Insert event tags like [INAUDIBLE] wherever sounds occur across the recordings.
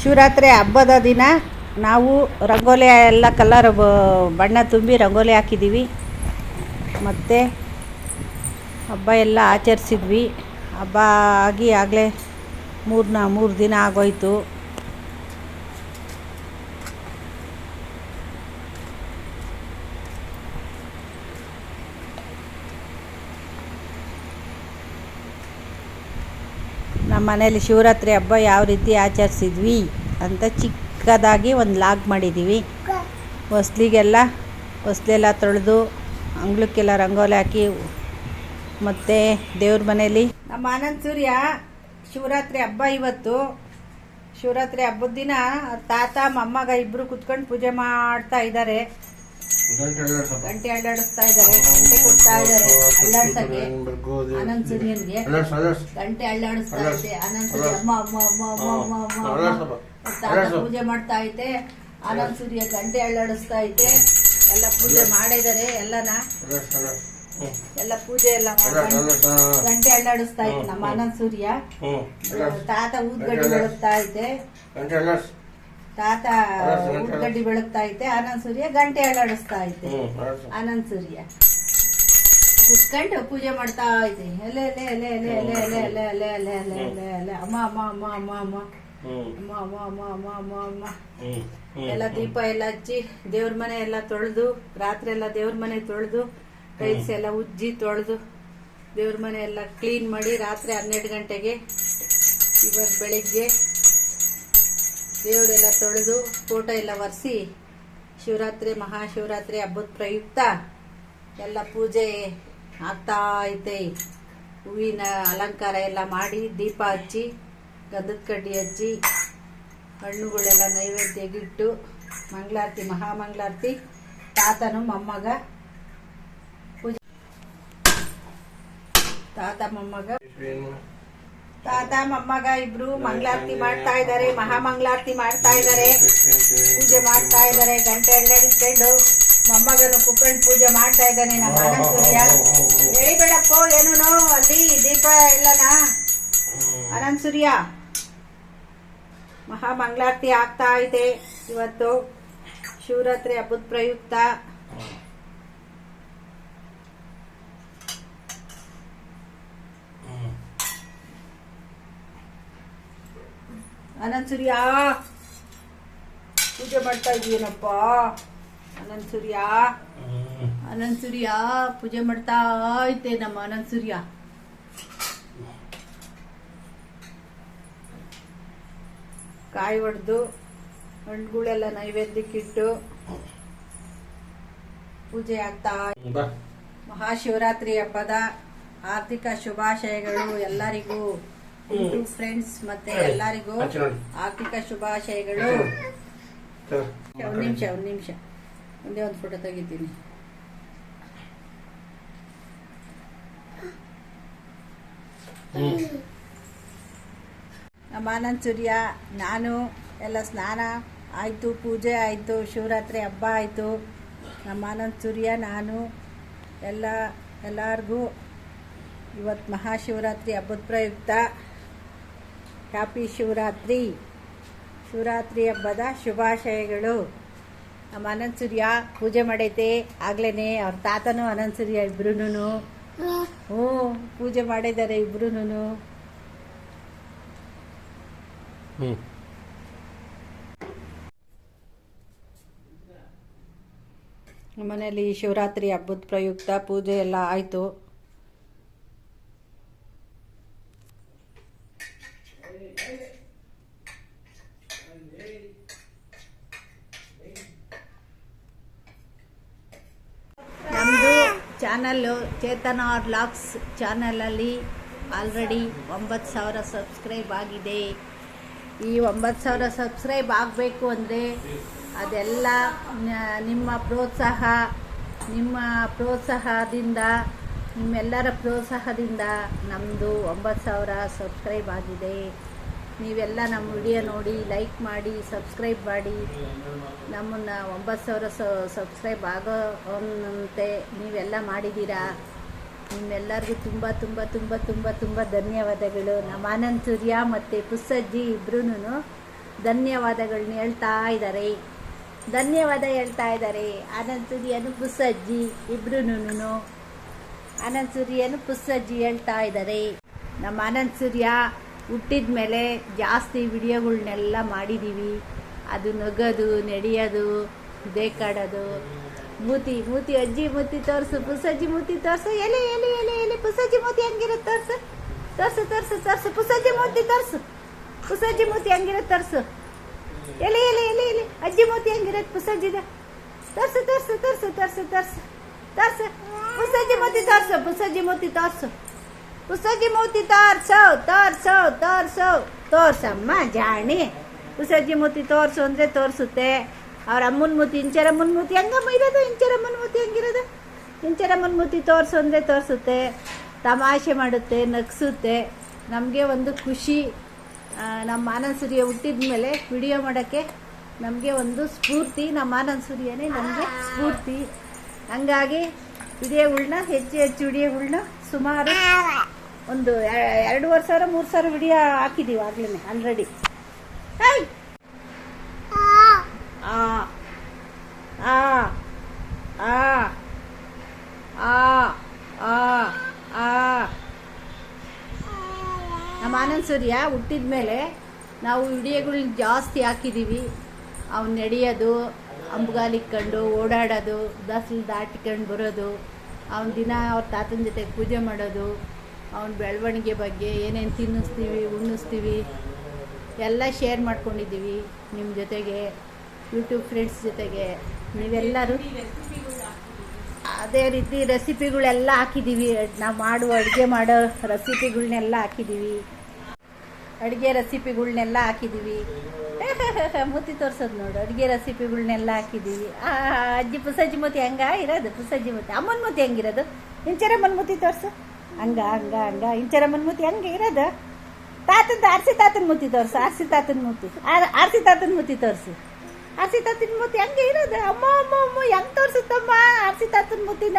ಶಿವರಾತ್ರಿ ಹಬ್ಬದ ದಿನ ನಾವು ರಂಗೋಲಿ ಎಲ್ಲ ಕಲರ್ ಬಣ್ಣ ತುಂಬಿ ರಂಗೋಲಿ ಹಾಕಿದ್ದೀವಿ. ಮತ್ತು ಹಬ್ಬ ಎಲ್ಲ ಆಚರಿಸಿದ್ವಿ. ಹಬ್ಬ ಆಗಿ ಆಗಲೇ ಮೂರು ನಾ ಮೂರು ದಿನ ಆಗೋಯ್ತು. ನಮ್ಮ ಮನೇಲಿ ಶಿವರಾತ್ರಿ ಹಬ್ಬ ಯಾವ ರೀತಿ ಆಚರಿಸಿದ್ವಿ ಅಂತ ಚಿಕ್ಕದಾಗಿ ಒಂದು ಲಾಗ್ ಮಾಡಿದ್ದೀವಿ. ಹೊಸ್ಲಿಗೆಲ್ಲ, ಹೊಸ್ಲೆಲ್ಲ ತೊಳೆದು ಅಂಗ್ಳಕ್ಕೆಲ್ಲ ರಂಗೋಲಿ ಹಾಕಿ ಮತ್ತು ದೇವ್ರ ಮನೇಲಿ ನಮ್ಮ ಆನಂದ್ ಸೂರ್ಯ, ಶಿವರಾತ್ರಿ ಹಬ್ಬ ಇವತ್ತು. ಶಿವರಾತ್ರಿ ಹಬ್ಬದ ದಿನ ತಾತ, ಮೊಮ್ಮಗ ಇಬ್ಬರು ಕುತ್ಕೊಂಡು ಪೂಜೆ ಮಾಡ್ತಾ ಇದ್ದಾರೆ. ಗಂಟೆ ಅಲ್ಲಾಡಿಸ್ತಾ ಇದ್ದಾರೆ ಗಂಟೆ ಕೊಡ್ತಾ ಇದ್ದಾರೆ ಅಲ್ಲಾಡ್ಸಕ್ಕೆ ಆನಂದ್ ಸೂರ್ಯನ್ಗೆ ಗಂಟೆ ಅಲ್ಲಾಡಿಸ್ತಾ ಐತೆ ಆನಂದ್ ಸೂರ್ಯ ಅಮ್ಮ ಅಮ್ಮ ಅಮ್ಮ ಅಮ್ಮ ಅಮ್ಮ ಅಮ್ಮ ಅಮ್ಮ. ತಾತ ಪೂಜೆ ಮಾಡ್ತಾ ಐತೆ. ಆನಂದ್ ಸೂರ್ಯ ಗಂಟೆ ಅಲ್ಲಾಡಿಸ್ತಾ ಐತೆ. ಎಲ್ಲ ಪೂಜೆ ಮಾಡಿದ್ದಾರೆ ಎಲ್ಲನ. ಎಲ್ಲ ಪೂಜೆ ಎಲ್ಲ ಗಂಟೆ ಅಲ್ಲಾಡಿಸ್ತಾ ಐತೆ ನಮ್ಮ ಆನಂದ್ ಸೂರ್ಯ. ತಾತ ಊದ್ಗಡ್ಡೆ ಬೆಳಗ್ತಾ ಐತೆ. ತಾತ ಊದ್ಗಡ್ಡಿ ಬೆಳಗ್ತಾ ಐತೆ ಆನಂದ್ ಸೂರ್ಯ ಗಂಟೆ ಅಲ್ಲಾಡಿಸ್ತಾ ಐತೆ ಆನಂದ್ ಸೂರ್ಯ ಕುತ್ಕೊಂಡು ಪೂಜೆ ಮಾಡ್ತಾ ಐತೆ ಎಲೆ ಎಲೆ ಎಲೆ ಎಲೆ ಎಲೆ ಅಲೆ ಅಲೆ ಅಲೆ ಅಲೆ ಅಲೆ ಎಲೆ ಎಲೆ ಅಮ್ಮ ಅಮ್ಮ ಅಮ್ಮ ಅಮ್ಮ ಅಮ್ಮ ಅಮ್ಮ ಅಮ್ಮ ಅಮ್ಮ ಅಮ್ಮ ಅಮ್ಮ ಅಮ್ಮ ಎಲ್ಲ ದೀಪ ಎಲ್ಲ ಹಚ್ಚಿ ದೇವ್ರ ಮನೆ ಎಲ್ಲ ತೊಳೆದು ರಾತ್ರಿ ಎಲ್ಲ ದೇವ್ರ ಮನೆ ತೊಳೆದು ಟೈಲ್ಸ್ ಎಲ್ಲ ಉಜ್ಜಿ ತೊಳೆದು ದೇವ್ರ ಮನೆ ಎಲ್ಲ ಕ್ಲೀನ್ ಮಾಡಿ ರಾತ್ರಿ ಹನ್ನೆರಡು ಗಂಟೆಗೆ ಇವತ್ತು ಬೆಳಿಗ್ಗೆ ದೇವರೆಲ್ಲ ತೊಳೆದು ಫೋಟೋ ಎಲ್ಲ ಒರೆಸಿ ಶಿವರಾತ್ರಿ, ಮಹಾಶಿವರಾತ್ರಿ ಹಬ್ಬದ ಪ್ರಯುಕ್ತ ಎಲ್ಲ ಪೂಜೆ ಆಗ್ತಾ ಐತೆ. ಹೂವಿನ ಅಲಂಕಾರ ಎಲ್ಲ ಮಾಡಿ ದೀಪ ಹಚ್ಚಿ, ಗಂಧದ ಕಡ್ಡಿ ಹಚ್ಚಿ, ಹಣ್ಣುಗಳೆಲ್ಲ ನೈವೇದ್ಯಗಿಟ್ಟು, ಮಂಗಳಾರತಿ, ಮಹಾಮಂಗಳಾರತಿ, ತಾತನು ಮೊಮ್ಮಗ ಪೂಜೆ ತಾತ ಮೊಮ್ಮಗ ತಾತ ಮೊಮ್ಮಗ ಇಬ್ರು ಮಂಗಳಾರತಿ ಮಾಡ್ತಾ ಇದ್ದಾರೆ ಮಹಾಮಂಗಳಾರತಿ ಮಾಡ್ತಾ ಇದ್ದಾರೆ. ಪೂಜೆ ಮಾಡ್ತಾ ಇದ್ದಾರೆ ಗಂಟೆ ಎಲ್ಲಡಿಸ್ಕೊಂಡು ಮೊಮ್ಮಗನು ಕುಕ್ಕೊಂಡು ಪೂಜೆ ಮಾಡ್ತಾ ಇದ್ದಾನೆ ನಮ್ಮ ಆನಂದ್ ಹೇಳಿ ಬೇಡಪ್ಪ ಏನೂನು ಅಲ್ಲಿ ದೀಪ ಎಲ್ಲನಾ ಆನಂದ್ ಸೂರ್ಯ. ಮಹಾಮಂಗಳಾರತಿ ಆಗ್ತಾ ಇದೆ ಇವತ್ತು. ಶಿವರಾತ್ರಿ ಹಬ್ಬದ ಪ್ರಯುಕ್ತ. ಆನಂದ್ ಸೂರ್ಯ ಪೂಜೆ ಮಾಡ್ತಾ ಇದೀಯನಪ್ಪ? ಅನಂತಸೂರ್ಯ? ಸೂರ್ಯ ಆನಂದ್ ಸೂರ್ಯ ಪೂಜೆ ಮಾಡ್ತಾ ಐತೆ ನಮ್ಮ ಅನಂತಸೂರ್ಯ. ಸೂರ್ಯ ಕಾಯಿ ಹೊಡೆದು ಹಣ್ಣುಗಳೆಲ್ಲ ನೈವೇದ್ಯಕ್ಕಿಟ್ಟು ಪೂಜೆ ಆಗ್ತಾ ಮಹಾಶಿವರಾತ್ರಿ ಹಬ್ಬದ ಆರ್ಥಿಕ ಶುಭಾಶಯಗಳು ಎಲ್ಲರಿಗೂ. ಫ್ರೆಂಡ್ಸ್ ಮತ್ತೆ ಎಲ್ಲರಿಗೂ ಆರ್ಥಿಕ ಶುಭಾಶಯಗಳು. ಒಂದ್ ನಿಮಿಷ ಒಂದ್ ನಿಮಿಷ. ಒಂದೇ ಒಂದು ಫೋಟೋ ತೆಗಿತೀನಿ. ನಮ್ಮ ಆನಂದ್ ಸೂರ್ಯ ನಾನು ಎಲ್ಲ ಸ್ನಾನ ಆಯಿತು ಪೂಜೆ ಆಯಿತು ಶಿವರಾತ್ರಿ ಹಬ್ಬ ಆಯಿತು. ನಮ್ಮ ಆನಂದ್ ಸೂರ್ಯ ನಾನು ಎಲ್ಲ ಎಲ್ಲರಿಗೂ ಇವತ್ತು ಮಹಾಶಿವರಾತ್ರಿ ಹಬ್ಬದ ಪ್ರಯುಕ್ತ. ಹ್ಯಾಪಿ ಶಿವರಾತ್ರಿ ಶಿವರಾತ್ರಿ ಹಬ್ಬದ ಶುಭಾಶಯಗಳು. ನಮ್ಮ ಅನಂತ ಸೂರ್ಯ ಪೂಜೆ ಮಾಡೈತೆ. ಆಗ್ಲೇನೆ ಅವ್ರ ತಾತನು ಅನಂತ ಸೂರ್ಯ ಇಬ್ರು ಹ್ಞೂ ಪೂಜೆ ಮಾಡಿದ್ದಾರೆ ಇಬ್ರು ಮನೆಯಲ್ಲಿ ಶಿವರಾತ್ರಿ ಹಬ್ಬದ ಪ್ರಯುಕ್ತ ಪೂಜೆ ಎಲ್ಲ ಆಯಿತು ನಮ್ಮದು ಚಾನಲ್ಲು ಚೇತನ ಲಾಕ್ಸ್ ಚಾನಲಲ್ಲಿ ಆಲ್ರೆಡಿ ಒಂಬತ್ತು ಸಾವಿರ ಸಬ್ಸ್ಕ್ರೈಬ್ ಆಗಿದೆ. ಈ ಒಂಬತ್ತು ಸಾವಿರ ಸಬ್ಸ್ಕ್ರೈಬ್ ಆಗಬೇಕು ಅಂದರೆ ಅದೆಲ್ಲ ನಿಮ್ಮ ಪ್ರೋತ್ಸಾಹ, ನಿಮ್ಮ ಪ್ರೋತ್ಸಾಹದಿಂದ, ನಿಮ್ಮೆಲ್ಲರ ಪ್ರೋತ್ಸಾಹದಿಂದ ನಮ್ಮದು ಒಂಬತ್ತು ಸಾವಿರ ಸಬ್ಸ್ಕ್ರೈಬ್ ಆಗಿದೆ. ನೀವೆಲ್ಲ ನಮ್ಮ ವಿಡಿಯೋ ನೋಡಿ ಲೈಕ್ ಮಾಡಿ ಸಬ್ಸ್ಕ್ರೈಬ್ ಮಾಡಿ. ನಮ್ಮನ್ನು ಒಂಬತ್ತು ಸಾವಿರ ಸಬ್ಸ್ಕ್ರೈಬ್ ಆಗೋ ಅಂತೆ ನೀವೆಲ್ಲ ಮಾಡಿದ್ದೀರಾ? ನಿಮ್ಮೆಲ್ಲರಿಗೂ ತುಂಬ ತುಂಬ ತುಂಬ ತುಂಬ ತುಂಬ ಧನ್ಯವಾದಗಳು. ನಮ್ಮ ಆನಂದ್ ಸೂರ್ಯ ಮತ್ತು ಪುಸ್ಸಜ್ಜಿ ಇಬ್ಬರೂ ಧನ್ಯವಾದಗಳನ್ನ ಹೇಳ್ತಾ ಇದ್ದಾರೆ. ಧನ್ಯವಾದ ಹೇಳ್ತಾ ಇದ್ದಾರೆ. ಆನಂದ್ ಸೂರ್ಯನು ಪುಸ್ಸಜ್ಜಿ ಇಬ್ಬರೂ ಆನಂದ್ ಸೂರ್ಯನು ಪುಸ್ಸಜ್ಜಿ ಹೇಳ್ತಾ ಇದ್ದಾರೆ. ನಮ್ಮ ಆನಂದ್ ಸೂರ್ಯ ಹುಟ್ಟಿದ ಮೇಲೆ ಜಾಸ್ತಿ ವಿಡಿಯೋಗಳನ್ನೆಲ್ಲ ಮಾಡಿದ್ದೀವಿ ಅದು ನಗೋದು, ನಡೆಯೋದು ಬೇಕಾಡೋದು ಮೂತಿ ಮೂತಿ, ಅಜ್ಜಿ ಮೂತಿ ತೋರಿಸು, ಪುಸಜ್ಜಿ ಮೂತಿ ತೋರಿಸು, ಎಲೆ ಎಲೆ ಎಲೆ ಎಲೆ, ಪುಸಜ್ಜಿ ಮೂತಿ ಹೆಂಗಿರುತ್ತೆ ತೋರಿಸು. ತೋರಿಸು ತೋರಿಸು ತೋರಿಸು, ಪುಸಜ್ಜಿ ಮೂತಿ ತೋರಿಸು. ಪುಸಜ್ಜಿ ಮೂತಿ ಹೆಂಗಿರುತ್ತೆ ತೋರಿಸು. ಎಲೆ ಎಲೆ ಎಲೆ ಎಲೆ, ಅಜ್ಜಿ ಮೂತಿ ಹೆಂಗಿರುತ್ತೆ ಪುಸಜ್ಜಿದ. ತೋರಿಸು ತೋರಿಸು ತೋರಿಸು ತೋರಿಸು ತೋರಿಸು ತೋರಿಸು. ಪುಸಜ್ಜಿ ಮೂತಿ ತೋರಿಸು, ಪುಸಜ್ಜಿ ಮೂತಿ ತೋರಿಸು. ಪುಸಜ್ಜಿ ಮೂತಿ ತೋರ್ಸೋ ತೋರ್ಸೋ ತೋರ್ಸೋ ತೋರ್ಸಮ್ಮ ಜಾಣಿ ಉಸಗಿ ಮೂತಿ ತೋರ್ಸು ಅಂದರೆ ತೋರಿಸುತ್ತೆ ಅವ್ರ ಅಮ್ಮನ ಮೂತಿ ಇಂಚರ ಮುನ್ಮೂತಿ ಹೆಂಗಮ್ಮ ಇರೋದು ಇಂಚರ ಮುನ್ಮೂತಿ ಹೆಂಗಿರೋದು ಇಂಚರ ಮುನ್ಮೂತಿ ತೋರಿಸು ಅಂದರೆ ತೋರಿಸುತ್ತೆ ತಮಾಷೆ ಮಾಡುತ್ತೆ ನಗಿಸುತ್ತೆ ನಮಗೆ ಒಂದು ಖುಷಿ ನಮ್ಮ ಆನಂದ್ ಸೂರ್ಯ ಹುಟ್ಟಿದ ಮೇಲೆ ವಿಡಿಯೋ ಮಾಡೋಕ್ಕೆ ನಮಗೆ ಒಂದು ಸ್ಫೂರ್ತಿ ನಮ್ಮ ಆನಂದ್ ಸೂರ್ಯನೇ ನಮಗೆ ಸ್ಫೂರ್ತಿ ಹಂಗಾಗಿ ವಿಡಿಯೋಗಳ್ನ ಹೆಚ್ಚು ಹೆಚ್ಚು ವಿಡಿಯೋಗಳ್ನ ಸುಮಾರು ಒಂದು ಎರಡೂವರೆ ಸಾವಿರ ಮೂರು ಸಾವಿರ ವಿಡಿಯೋ ಹಾಕಿದೀವಿ ಆಗ್ಲೇ ಆಲ್ರೆಡಿ ನಮ್ಮ ಆನಂದ್ ಸೂರ್ಯ ಹುಟ್ಟಿದ ಮೇಲೆ ನಾವು ವಿಡಿಯೋಗಳನ್ನ ಜಾಸ್ತಿ ಹಾಕಿದ್ದೀವಿ ಅವ್ನು ನಡೆಯೋದು ಅಂಬುಗಾಲಿಕ್ಕೊಂಡು ಓಡಾಡೋದು ದಸಲು ದಾಟ್ಕೊಂಡು ಬರೋದು ಅವನ ದಿನ ಅವ್ರ ತಾತನ ಜೊತೆ ಪೂಜೆ ಮಾಡೋದು ಅವನ ಬೆಳವಣಿಗೆ ಬಗ್ಗೆ, ಏನೇನು ತಿನ್ನಿಸ್ತೀವಿ, ಉಣ್ಣಿಸ್ತೀವಿ, ಎಲ್ಲ ಶೇರ್ ಮಾಡ್ಕೊಂಡಿದ್ದೀವಿ ನಿಮ್ಮ ಜೊತೆಗೆ ಯೂಟ್ಯೂಬ್ ಫ್ರೆಂಡ್ಸ್ ಜೊತೆಗೆ. ನೀವೆಲ್ಲರೂ ಅದೇ ರೀತಿ ರೆಸಿಪಿಗಳೆಲ್ಲ ಹಾಕಿದ್ದೀವಿ. ನಾವು ಮಾಡುವ ಅಡುಗೆ ಮಾಡೋ ರೆಸಿಪಿಗಳನ್ನೆಲ್ಲ ಹಾಕಿದ್ದೀವಿ. ಅಡುಗೆ ರೆಸಿಪಿಗಳ್ನೆಲ್ಲ ಹಾಕಿದ್ದೀವಿ. [LAUGHS] ಮೂತಿ ತೋರ್ಸೋದು ನೋಡು. ಅಡುಗೆ ರೆಸಿಪಿಗಳ್ನೆಲ್ಲ ಹಾಕಿದ್ದೀವಿ. ಅಜ್ಜಿ ಪುಸಜ್ಜಿ ಮೂತಿ ಹೆಂಗ ಇರೋದು? ಪುಸಜ್ಜಿ ಮೂತಿ ಅಮ್ಮನ ಮೂತಿ ಹೆಂಗಿರೋದು? ಇಂಚರಮ್ಮನ ಮೂತಿ ತೋರಿಸು. ಹಂಗ ಹಂಗ ಹಂಗ. ಇಂಚರಮ್ಮನ ಮೂತಿ ಹಂಗೆ ಇರೋದು. ತಾತನ್ ಆರ್ಸಿ ತಾತನ ಮೂತಿ ತೋರ್ಸು, ಆರ್ಸಿ ತಾತನ ಮೂತಿ. ಆರ್- ಆರ್ಸಿ ತಾತನ ಮೂತಿ ತೋರಿಸು. ಆರ್ಸಿ ತಾತನ ಮೂತಿ ಹಂಗೆ ಇರೋದು. ಅಮ್ಮ ಅಮ್ಮ ಅಮ್ಮ, ಹೆಂಗ್ ತೋರ್ಸುತ್ತಮ್ಮ ಆರ್ಸಿ ತಾತನ ಮೂತಿನ?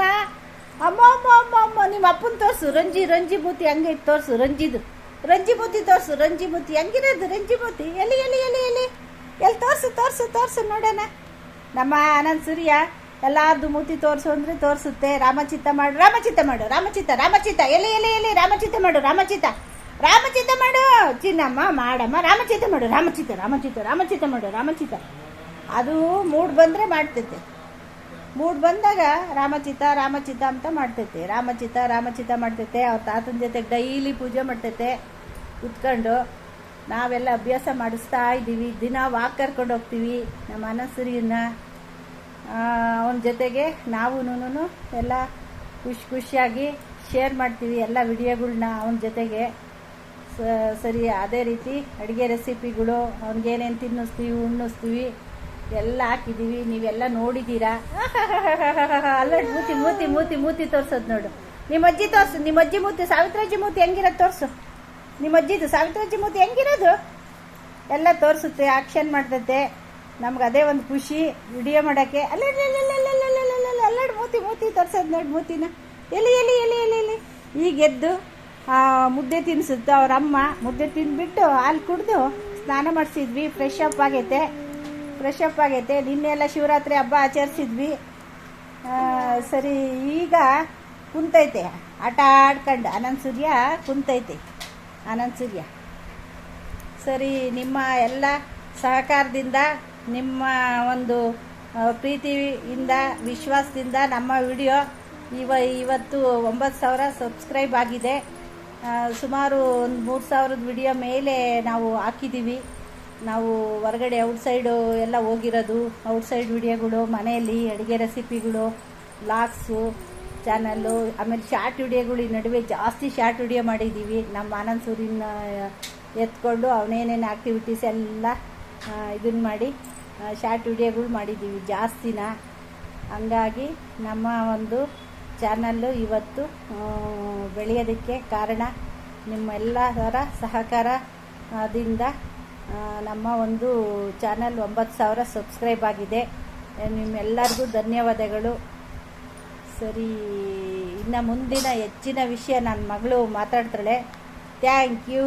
ಅಮ್ಮ ಅಮ್ಮ ಅಮ್ಮ ಅಮ್ಮ, ನಿಮ್ಮ ಅಪ್ಪನ ತೋರ್ಸು. ರಂಜಿ ರಂಜಿ ಮೂತಿ ಹಂಗೆ ತೋರಿಸು. ರಂಜಿದು. ರಂಜಿ ಮೂತಿ ತೋರ್ಸು, ರಂಜಿ ಮೂತಿ ಹೆಂಗಿರೋದು ರಂಜಿ ಮೂತಿ. ಎಲ್ಲಿ ಎಲ್ಲಿ ಎಲ್ಲಿ ಎಲ್ಲಿ? ಎಲ್ಲಿ ತೋರ್ಸು ತೋರ್ಸು ತೋರ್ಸು ನೋಡೋಣ. ನಮ್ಮ ಆನಂದ್ ಸೂರ್ಯ ಎಲ್ಲಾರ್ದು ಮೂತಿ ತೋರಿಸು ಅಂದ್ರೆ ತೋರಿಸುತ್ತೆ. ರಾಮಚಿತ್ತ ಮಾಡು ರಾಮಚಿತ್ತ ಮಾಡು, ರಾಮಚಿತ್ತ ರಾಮಚಿತ್ತ, ಎಲ್ಲಿ ಎಲ್ಲಿ ಎಲ್ಲಿ, ರಾಮಚಿತ್ತ ಮಾಡು, ರಾಮಚಿತ್ತ ರಾಮಚಿತ್ತ ಮಾಡು. ಚಿನ್ನಮ್ಮ, ಮಾಡಮ್ಮ, ರಾಮಚಿತ್ತ ಮಾಡು, ರಾಮಚಿತ್ತ ರಾಮಚಿತ್ತ ರಾಮಚಿತ್ತ ಮಾಡು, ರಾಮಚಿತ್ತ. ಅದು ಮೂಡ್ ಬಂದರೆ ಮಾಡ್ತೈತೆ. ಮೂಡ್ ಬಂದಾಗ ರಾಮಚಿತ್ತ ರಾಮಚಿತ್ತ ಅಂತ ಮಾಡ್ತೈತೆ. ರಾಮಚಿತ್ತ ರಾಮಚಿತ್ತ ಮಾಡ್ತೈತೆ. ಅವ್ರ ತಾತನ ಜೊತೆ ಡೈಲಿ ಪೂಜೆ ಮಾಡ್ತೈತೆ. ಕುತ್ಕೊಂಡು ನಾವೆಲ್ಲ ಅಭ್ಯಾಸ ಮಾಡಿಸ್ತಾ ಇದ್ದೀವಿ ದಿನ ವಾಕ್ ಕರ್ಕೊಂಡು ಹೋಗ್ತೀವಿ. ನಮ್ಮ ಅನಸರಿಯನ್ನ ಅವನ ಜೊತೆಗೆ ನಾವು ಎಲ್ಲ ಖುಷಿ ಖುಷಿಯಾಗಿ ಶೇರ್ ಮಾಡ್ತೀವಿ ಎಲ್ಲ ವಿಡಿಯೋಗಳನ್ನ ಅವನ ಜೊತೆಗೆ. ಸರಿ, ಅದೇ ರೀತಿ ಅಡುಗೆ ರೆಸಿಪಿಗಳು, ಅವ್ನಿಗೇನೇನು ತಿನ್ನಿಸ್ತೀವಿ, ಉಣ್ಣಿಸ್ತೀವಿ, ಎಲ್ಲ ಹಾಕಿದ್ದೀವಿ ನೀವೆಲ್ಲ ನೋಡಿದ್ದೀರಾ [LAUGHS] ಅಲ್ಲ ಮೂತಿ ಮೂತಿ ಮೂತಿ ಮೂತಿ ತೋರ್ಸೋದು ನೋಡು. ನಿಮ್ಮ ಅಜ್ಜಿ ತೋರ್ಸು ನಿಮ್ಮ ಅಜ್ಜಿ ಮೂತಿ ಸಾವಿತ್ರಾಜಿ ಮೂತಿ ಹೆಂಗಿರೋದು ತೋರಿಸು. ನಿಮ್ಮ ಅಜ್ಜಿದು ಸಾವಿತ್ರಾಜಿ ಮೂತಿ ಹೆಂಗಿರೋದು? ಎಲ್ಲ ತೋರಿಸುತ್ತೆ, ಆಕ್ಷನ್ ಮಾಡ್ತೈತೆ ನಮ್ಗೆ ಅದೇ ಒಂದು ಖುಷಿ. ವಿಡಿಯೋ ಮಾಡೋಕ್ಕೆ ಅಲ್ಲ ಅಲ್ಲಾಡ್ ಮೂತಿ ಮೂತಿ ತರ್ಸೋದು ನೋಡಿ ಮೂತಿನ ಎಲ್ಲಿ ಎಲ್ಲಿ ಎಲ್ಲಿ ಎಲ್ಲಿ ಎಲ್ಲಿ ಈಗ ಎದ್ದು ಮುದ್ದೆ ತಿನ್ನಿಸುತ್ತೆ ಅವ್ರ ಅಮ್ಮ ಮುದ್ದೆ ತಿಂದ್ಬಿಟ್ಟು ಹಾಲು ಕುಡಿದು ಸ್ನಾನ ಮಾಡಿಸಿದ್ವಿ ಫ್ರೆಶ್ ಅಪ್ ಆಗೈತೆ ಫ್ರೆಶ್ ಅಪ್ ಆಗೈತೆ ನಿನ್ನೆಲ್ಲ ಶಿವರಾತ್ರಿ ಹಬ್ಬ ಆಚರಿಸಿದ್ವಿ ಸರಿ ಈಗ ಕುಂತೈತೆ ಆಟ ಆಡ್ಕೊಂಡು ಅನಂತ ಸೂರ್ಯ ಕುಂತೈತೆ ಅನಂತ ಸೂರ್ಯ ಸರಿ ನಿಮ್ಮ ಎಲ್ಲ ಸಹಕಾರದಿಂದ ನಿಮ್ಮ ಒಂದು ಪ್ರೀತಿಯಿಂದ, ವಿಶ್ವಾಸದಿಂದ ನಮ್ಮ ವಿಡಿಯೋ ಇವ, ಇವತ್ತು ಒಂಬತ್ತು ಸಾವಿರ ಸಬ್ಸ್ಕ್ರೈಬ್ ಆಗಿದೆ. ಸುಮಾರು ಒಂದು ಮೂರು ಸಾವಿರದ ವಿಡಿಯೋ ಮೇಲೆ ನಾವು ಹಾಕಿದ್ದೀವಿ ನಾವು ಹೊರಗಡೆ ಔಟ್ಸೈಡು ಎಲ್ಲ ಹೋಗಿರೋದು. ಔಟ್ಸೈಡ್ ವಿಡಿಯೋಗಳು, ಮನೆಯಲ್ಲಿ ಅಡುಗೆ ರೆಸಿಪಿಗಳು ಬ್ಲಾಗ್ಸು ಚಾನಲ್ಲು, ಆಮೇಲೆ ಶಾರ್ಟ್ ವಿಡಿಯೋಗಳು, ಈ ನಡುವೆ ಜಾಸ್ತಿ ಶಾರ್ಟ್ ವಿಡಿಯೋ ಮಾಡಿದ್ದೀವಿ ನಮ್ಮ ಆನಂದ್ ಸೂರಿನ ಎತ್ಕೊಂಡು ಅವನೇನೇನು ಆ್ಯಕ್ಟಿವಿಟೀಸ್ ಎಲ್ಲ ಇದನ್ನು ಮಾಡಿ ಶಾರ್ಟ್ ವಿಡಿಯೋಗಳು ಮಾಡಿದ್ದೀವಿ, ಜಾಸ್ತಿನ? ಹಂಗಾಗಿ ನಮ್ಮ ಒಂದು ಚಾನಲ್ಲು ಇವತ್ತು ಬೆಳೆಯೋದಕ್ಕೆ ಕಾರಣ ನಿಮ್ಮೆಲ್ಲರ ಸಹಕಾರದಿಂದ ನಮ್ಮ ಒಂದು ಚಾನಲ್ ಒಂಬತ್ತು ಸಾವಿರ ಸಬ್ಸ್ಕ್ರೈಬ್ ಆಗಿದೆ. ನಿಮ್ಮೆಲ್ಲರಿಗೂ ಧನ್ಯವಾದಗಳು. ಸರಿ, ಇನ್ನು ಮುಂದಿನ ಹೆಚ್ಚಿನ ವಿಷಯ ನನ್ನ ಮಗಳು ಮಾತಾಡ್ತಾಳೆ. Thank you.